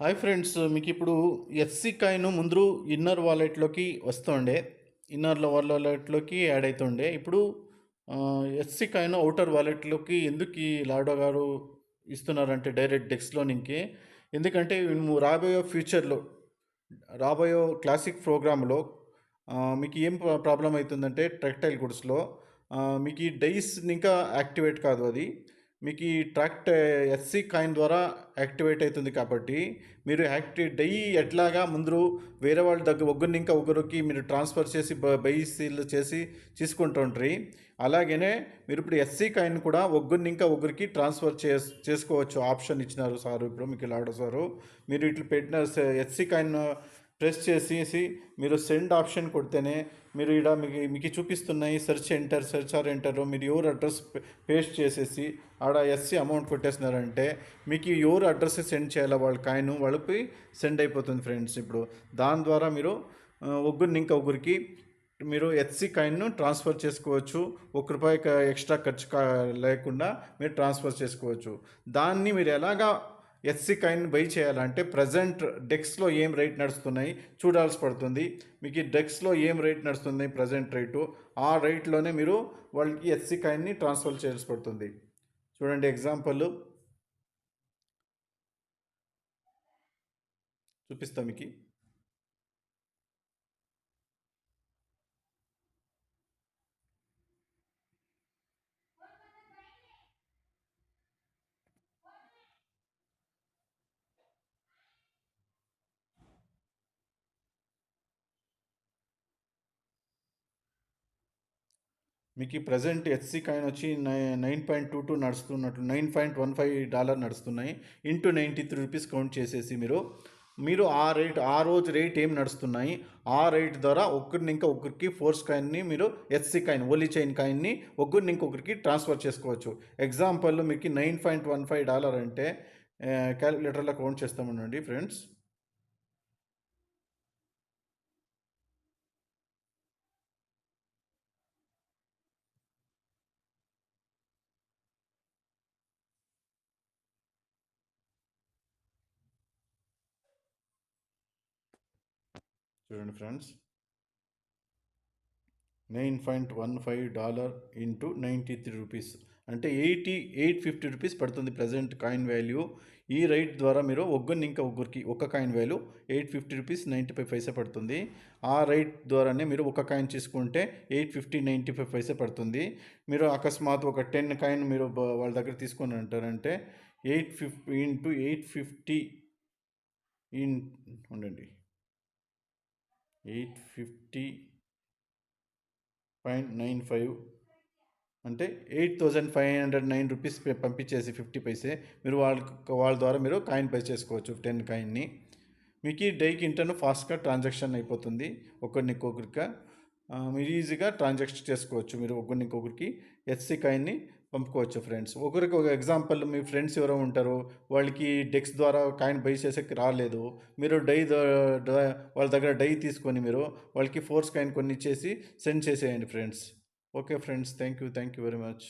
Hi friends మీకు ఇప్పుడు SC coin ముందు ఇన్నర్ వాలెట్లోకి వస్తుండే. ఇన్నర్ వాలెట్లోకి యాడ్ అవుతుండే ఇప్పుడు ఎస్సీ కాయిన్ అవుటర్ వాలెట్లోకి ఎందుకు ఈ లాడో గారు ఇస్తున్నారంటే డైరెక్ట్ డెక్స్లోనికి ఎందుకంటే మేము రాబోయే ఫ్యూచర్లో రాబోయే క్లాసిక్ ప్రోగ్రాంలో మీకు ఏం ప్రాబ్లం అవుతుందంటే ట్రెక్టైల్ గుడ్స్లో మీకు ఈ డైస్ ఇంకా యాక్టివేట్ కాదు అది. మీకు ఈ ట్రాక్ట్ ఎస్సీ కాయిన్ ద్వారా యాక్టివేట్ అవుతుంది కాబట్టి మీరు యాక్టివ్ డై ఎట్లాగా ముందు వేరే వాళ్ళ దగ్గర ఒకరిని ఇంకా ఒకరికి మీరు ట్రాన్స్ఫర్ చేసి బైసీలు చేసి తీసుకుంటుంటారు అలాగనే మీరు ఇప్పుడు ఎస్సీ కాయిన్ కూడా ఒకరిని ఇంకా ఒకరికి ట్రాన్స్ఫర్ చే చేసుకోవచ్చు. ఆప్షన్ ఇచ్చినారు సార్ ఇప్పుడు మీకు ఇలా సారు. మీరు ఇట్లా పెట్టిన ఎస్సీ కాయిన్ ప్రెస్ చేసేసి మీరు సెండ్ ఆప్షన్ కొడితేనే మీరు ఇక్కడ మీకు మీకు చూపిస్తున్నాయి search enter search or enter మీరు ఎవరు అడ్రస్ పేస్ట్ చేసేసి ఆడ ఎస్సీ అమౌంట్ కొట్టేస్తున్నారంటే మీకు ఎవరు అడ్రస్ సెండ్ చేయాలో వాళ్ళ కాయిన్? వాళ్ళకి సెండ్ అయిపోతుంది ఫ్రెండ్స్ ఇప్పుడు. దాని ద్వారా మీరు ఒగ్గురిని ఇంకా ఒకరికి మీరు ఎస్సీ కాయిన్ను ట్రాన్స్ఫర్ చేసుకోవచ్చు. ఒక రూపాయి ఎక్స్ట్రా ఖర్చు లేకుండా మీరు ట్రాన్స్ఫర్ చేసుకోవచ్చు. దాన్ని మీరు ఎలాగా ఎస్సీ కాయిన్ బై చేయాలంటే ప్రజెంట్ డెక్స్లో ఏం రేట్ నడుస్తున్నాయి చూడాల్సి పడుతుంది. మీకు ఈ డెక్స్లో ఏం రేట్ నడుస్తుంది ప్రజెంట్ రేటు ఆ రేట్లోనే మీరు వాళ్ళకి ఎస్సీ కాయిన్ని ట్రాన్స్ఫర్ చేయాల్సి పడుతుంది. చూడండి ఎగ్జాంపుల్. చూపిస్తాం మీకు. మీకు ఈ ప్రజెంట్ హెచ్సి కాయిన్ వచ్చి nine point two two నడుస్తున్నట్లు nine point one five dollar నడుస్తున్నాయి. Into ninety three rupees count చేసేసి మీరు మీరు ఆ రేట్ ఆ రోజు రేట్ ఏం నడుస్తున్నాయి? ఆ రేట్ ద్వారా ఒకరిని ఇంకా ఒకరికి ఫోర్స్ కాయిన్ని మీరు ఎస్సీ కాయిన్ ఓలీ చైన్ కాయిన్ని ఒకరిని ఇంకొకరికి ట్రాన్స్ఫర్ చేసుకోవచ్చు. ఎగ్జాంపుల్ మీకు nine point one five dollar అంటే క్యాలిక్యులేటర్లో కౌంట్ చేస్తామనండి ఫ్రెండ్స్ చూడండి friends. Nine point one five dollar into ninety three rupees. అంటే ఎయిటీ ఎయిట్ ఫిఫ్టీ రూపీస్ పడుతుంది ప్రజెంట్ కాయిన్ వాల్యూ. ఈ రైట్ ద్వారా మీరు ఒగ్గురిని ఇంకా ఒగ్గురికి ఒక coin value eight fifty rupees ninety five paisa పడుతుంది. ఆ రైట్ ద్వారానే మీరు ఒక కాయిన్ తీసుకుంటే eight fifty ninety five paisa పడుతుంది. మీరు అకస్మాత్ ఒక టెన్ కాయిన్ మీరు వాళ్ళ దగ్గర తీసుకొని అంటారంటే eight fifty into eight fifty in ఉండండి. Eight fifty point nine five అంటే eight thousand five hundred nine rupees పంపించేసి ఫిఫ్టీ పైసే. మీరు వాళ్ళ వాళ్ళ ద్వారా మీరు కాయిన్ పే చేసుకోవచ్చు టెన్ కాయిన్ని. మీకు ఈ డైకి ఇంటర్ను ఫాస్ట్గా ట్రాన్సాక్షన్ అయిపోతుంది ఒకరినికొకరిగా మీరు ఈజీగా ట్రాన్సాక్షన్ చేసుకోవచ్చు. మీరు ఒకరినికొకరికి ఎస్సీ కాయిన్ని పంపుకోవచ్చు ఫ్రెండ్స్ ఒకరికి ఒక ఎగ్జాంపుల్ మీ ఫ్రెండ్స్ ఎవరో ఉంటారు వాళ్ళకి డెక్స్ ద్వారా కాయిన్ బై చేసేకి రాలేదు మీరు డై వాళ్ళ దగ్గర డై తీసుకొని మీరు వాళ్ళకి ఫోర్స్ కాయిన్ కొన్ని ఇచ్చేసి సెండ్ చేసేయండి friends okay friends thank you thank you very much